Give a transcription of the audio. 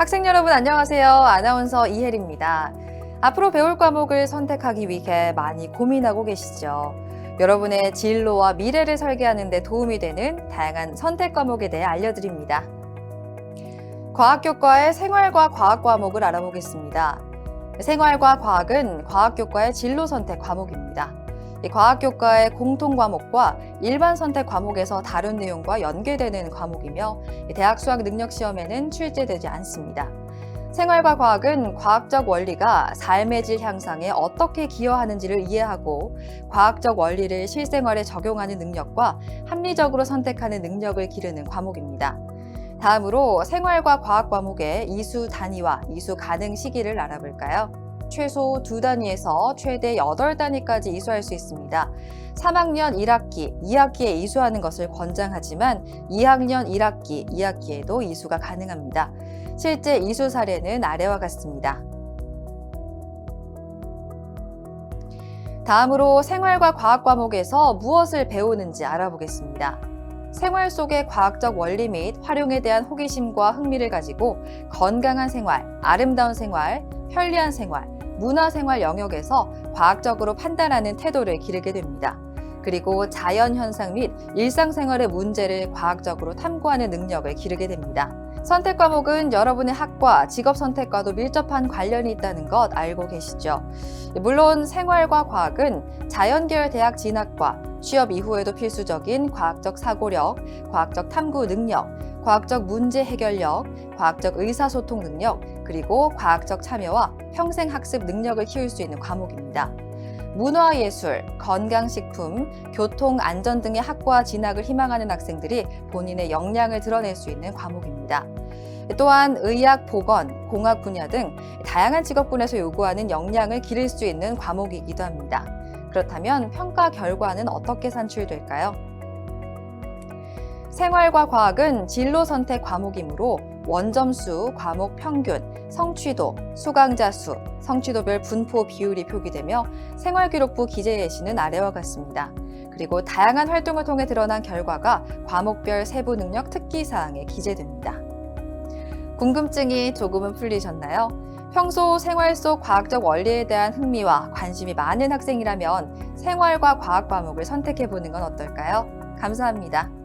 학생 여러분 안녕하세요. 아나운서 이혜리입니다. 앞으로 배울 과목을 선택하기 위해 많이 고민하고 계시죠. 여러분의 진로와 미래를 설계하는 데 도움이 되는 다양한 선택 과목에 대해 알려드립니다. 과학 교과의 생활과 과학 과목을 알아보겠습니다. 생활과 과학은 과학 교과의 진로 선택 과목입니다. 이 과학교과의 공통 과목과 일반 선택 과목에서 다룬 내용과 연계되는 과목이며 이 대학 수학 능력 시험에는 출제되지 않습니다. 생활과 과학은 과학적 원리가 삶의 질 향상에 어떻게 기여하는지를 이해하고 과학적 원리를 실생활에 적용하는 능력과 합리적으로 선택하는 능력을 기르는 과목입니다. 다음으로 생활과 과학 과목의 이수 단위와 이수 가능 시기를 알아볼까요? 최소 두 단위에서 최대 8단위까지 이수할 수 있습니다. 3학년 1학기, 2학기에 이수하는 것을 권장하지만 2학년 1학기, 2학기에도 이수가 가능합니다. 실제 이수 사례는 아래와 같습니다. 다음으로 생활과 과학 과목에서 무엇을 배우는지 알아보겠습니다. 생활 속의 과학적 원리 및 활용에 대한 호기심과 흥미를 가지고 건강한 생활, 아름다운 생활, 편리한 생활, 문화생활 영역에서 과학적으로 판단하는 태도를 기르게 됩니다. 그리고 자연 현상 및 일상생활의 문제를 과학적으로 탐구하는 능력을 기르게 됩니다. 선택 과목은 여러분의 학과, 직업 선택과도 밀접한 관련이 있다는 것 알고 계시죠? 물론 생활과 과학은 자연계열 대학 진학과 취업 이후에도 필수적인 과학적 사고력, 과학적 탐구 능력, 과학적 문제 해결력, 과학적 의사소통 능력, 그리고 과학적 참여와 평생 학습 능력을 키울 수 있는 과목입니다. 문화예술, 건강식품, 교통, 안전 등의 학과 진학을 희망하는 학생들이 본인의 역량을 드러낼 수 있는 과목입니다. 또한 의학, 보건, 공학 분야 등 다양한 직업군에서 요구하는 역량을 기를 수 있는 과목이기도 합니다. 그렇다면 평가 결과는 어떻게 산출될까요? 생활과 과학은 진로 선택 과목이므로 원점수, 과목 평균, 성취도, 수강자 수, 성취도별 분포 비율이 표기되며 생활기록부 기재 예시는 아래와 같습니다. 그리고 다양한 활동을 통해 드러난 결과가 과목별 세부 능력 특기 사항에 기재됩니다. 궁금증이 조금은 풀리셨나요? 평소 생활 속 과학적 원리에 대한 흥미와 관심이 많은 학생이라면 생활과 과학 과목을 선택해 보는 건 어떨까요? 감사합니다.